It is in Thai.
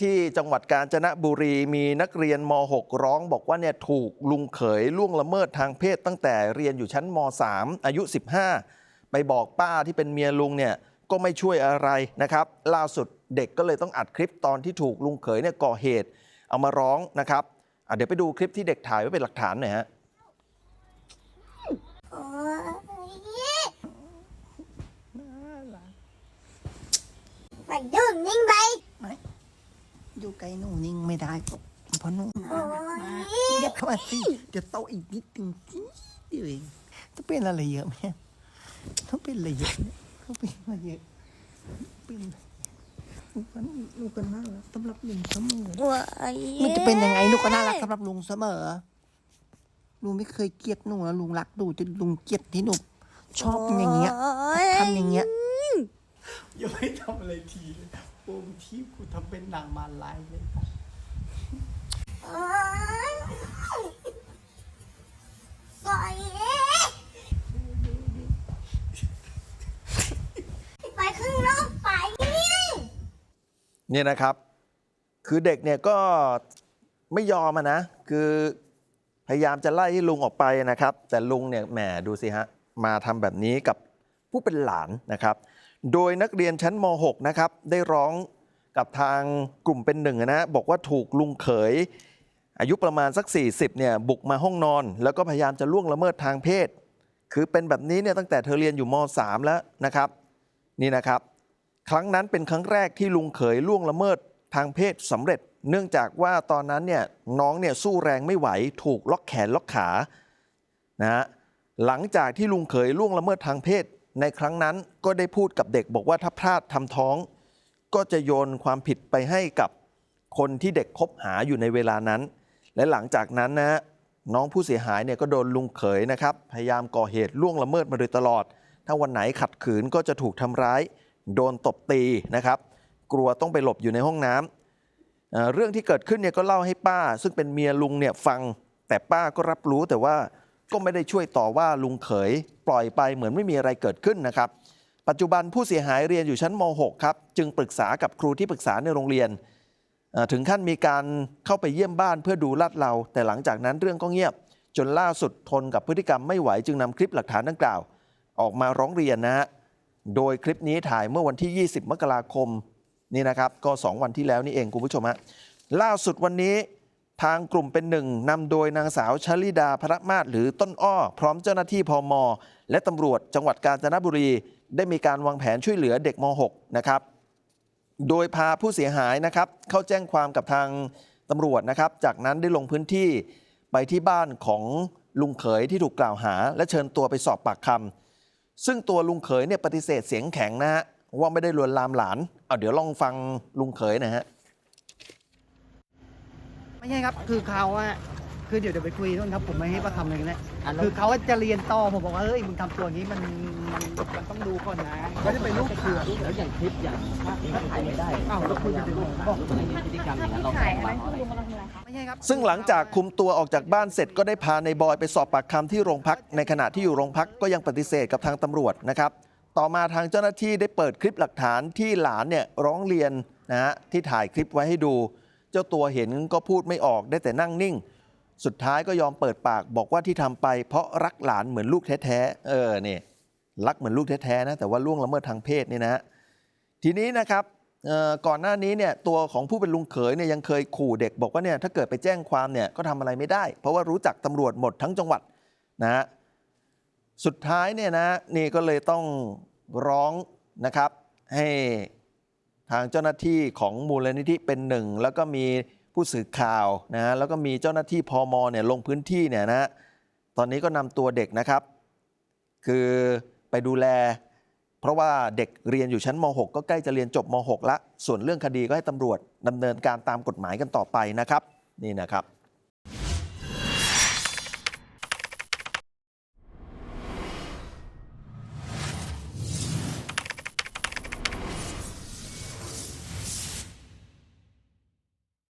ที่จังหวัดกาญจนบุรีมีนักเรียนม .6 ร้องบอกว่าเนี่ยถูกลุงเขยล่วงละเมิดทางเพศตั้งแต่เรียนอยู่ชั้นม .3 อายุ 15 ไปบอกป้าที่เป็นเมียลุงเนี่ยก็ไม่ช่วยอะไรนะครับ ล่าสุดเด็กก็เลยต้องอัดคลิปตอนที่ถูกลุงเขยเนี่ยก่อเหตุ เอามาร้องนะครับเดี๋ยวไปดูคลิปที่เด็กถ่ายไว้เป็นหลักฐานหน่อยฮะโอ้ยมันยุ่งนิ่งไป อยู่ไกลหนูนิ่งไม่ได้เพราะหนูโอ้ยเดี๋ยวเข้ามาสิเดี๋ยวโตอีกนิดนึงเดียวเองต้องเป็นอะไรเยอะไหมต้องเป็นอะไรเยอะเนี่ยต้องเป็นอะไรเยอะเป็นลูกก็ลูกก็น่ารักสำหรับลุงเสมอว้ายมันจะเป็นยังไงลูกก็น่ารักสำหรับลุงเสมอลุงไม่เคยเกลียดหนูนะลุงรักดูจนลุงเกลียดที่หนูชอบอย่างเงี้ยโอ้ยทำอย่างเงี้ยอย่าให้ทำอะไรทีเลย โอมที่กูทำเป็นนางมาลายเลยครับโอ้ยปล่อยไปข้างนอกไปนี่เนี่ยนะครับ คือเด็กเนี่ยก็ไม่ยอมอะนะ คือพยายามจะไล่ให้ลุงออกไปนะครับ แต่ลุงเนี่ยแหมดูสิฮะ มาทำแบบนี้กับผู้เป็นหลานนะครับ โดยนักเรียนชั้นม .6 นะครับได้ร้องกับทางกลุ่มเป็นหนึ่งนะบอกว่าถูกลุงเขย อายุประมาณสัก 40เนี่ยบุกมาห้องนอน แล้วก็พยายามจะล่วงละเมิดทางเพศ คือเป็นแบบนี้เนี่ยตั้งแต่เธอเรียนอยู่ม .3 แล้วนะครับ นี่นะครับ ครั้งนั้นเป็นครั้งแรกที่ลุงเขยล่วงละเมิดทางเพศสำเร็จ เนื่องจากว่าตอนนั้นเนี่ยน้องเนี่ยสู้แรงไม่ไหว ถูกล็อกแขนล็อกขานะฮะหลังจากที่ลุงเขยล่วงละเมิดทางเพศ ในครั้งนั้นก็ได้พูดกับเด็กบอกว่าถ้าพลาดทำท้อง ก็จะโยนความผิดไปให้กับคนที่เด็กคบหาอยู่ในเวลานั้น และหลังจากนั้นนะน้องผู้เสียหายเนี่ยก็โดนลุงเขยนะครับ พยายามก่อเหตุล่วงละเมิดมาโดยตลอด ถ้าวันไหนขัดขืนก็จะถูกทำร้าย โดนตบตีนะครับ กลัวต้องไปหลบอยู่ในห้องน้ำเรื่องที่เกิดขึ้นเนี่ยก็เล่าให้ป้า ซึ่งเป็นเมียลุงเนี่ยฟังแต่ป้าก็รับรู้แต่ว่า ก็ไม่ได้ช่วยต่อว่าลุงเขย ปล่อยไปเหมือนไม่มีอะไรเกิดขึ้นนะครับ ปัจจุบันผู้เสียหายเรียนอยู่ชั้นม .6 ครับจึงปรึกษากับครูที่ปรึกษาในโรงเรียน ถึงขั้นมีการเข้าไปเยี่ยมบ้านเพื่อดูลาดเรา แต่หลังจากนั้นเรื่องก็เงียบ จนล่าสุดทนกับพฤติกรรมไม่ไหวจึงนำคลิปหลักฐานดังกล่าว ออกมาร้องเรียนนะฮะโดยคลิปนี้ถ่ายเมื่อวันที่ 20 มกราคมนี่นะครับก็ 2 วันที่แล้วนี่เองคุณผู้ชมฮะล่าสุดวันนี้ ทางกลุ่มเป็นหนึ่งนำโดยนางสาวชลิดาพระมาศหรือต้นอ้อ พร้อมเจ้าหน้าที่พมและตำรวจจังหวัดกาญจนบุรี ได้มีการวางแผนช่วยเหลือเด็กม .6 นะครับ โดยพาผู้เสียหายนะครับ เข้าแจ้งความกับทางตำรวจนะครับ จากนั้นได้ลงพื้นที่ไปที่บ้านของลุงเขยที่ถูกกล่าวหา และเชิญตัวไปสอบปากคำซึ่งตัวลุงเขยเนี่ยปฏิเสธเสียงแข็งนะฮะว่าไม่ได้ลวนลามหลานเอาเดี๋ยวลองฟังลุงเขยนะฮะ ไม่ใช่ครับคือเขาอะคือเดี๋ยวเดี๋ยวไปคุยนู่นครับผมไม่ให้ประคำเลยนะคือเขาจะเรียนต่อผมบอกว่าเฮ้ยมึงทำตัวอย่างนี้มันมันมันต้องดูก่อนนะเขาจะไปลูกเขือแล้วอย่างคลิปอย่างภาพที่เขาถ่ายไม่ได้อ้าวแล้วคุยกันถึงบอกไม่มีพฤติกรรมอย่างนั้นเราแจ้งความอะไรไม่ใช่ครับซึ่งหลังจากคุมตัวออกจากบ้านเสร็จก็ได้พาในบอยไปสอบปากคำที่โรงพัก ในขณะที่อยู่โรงพักก็ยังปฏิเสธกับทางตำรวจนะครับต่อมาทางเจ้าหน้าที่ได้เปิดคลิปหลักฐานที่หลานเนี่ยร้องเรียนนะฮะที่ถ่ายคลิปไว้ให้ดู เจ้าตัวเห็นก็พูดไม่ออกได้แต่นั่งนิ่ง สุดท้ายก็ยอมเปิดปากบอกว่าที่ทำไป เพราะรักหลานเหมือนลูกแท้ๆเออเนี่ยรักเหมือนลูกแท้ๆนะแต่ว่าล่วงละเมิดทางเพศนี่นะทีนี้นะครับก่อนหน้านี้เนี่ยตัวของผู้เป็นลุงเขยเนี่ยยังเคยขู่เด็กบอกว่าเนี่ยถ้าเกิดไปแจ้งความเนี่ยก็ทำอะไรไม่ได้ เพราะว่ารู้จักตำรวจหมดทั้งจังหวัดนะฮะสุดท้ายเนี่ยนะนี่ก็เลยต้องร้องนะครับให้ ทางเจ้าหน้าที่ของมูลนิธิเป็นหนึ่งแล้วก็มีผู้สื่อข่าวนะฮะแล้วก็มีเจ้าหน้าที่พมเนี่ยลงพื้นที่เนี่ยนะฮะตอนนี้ก็นำตัวเด็กนะครับ คือไปดูแล เพราะว่าเด็กเรียนอยู่ชั้นม .6 ก็ใกล้จะเรียนจบม .6 ละส่วนเรื่องคดีก็ให้ตำรวจดำเนินการตามกฎหมายกันต่อไปนะครับ นี่นะครับ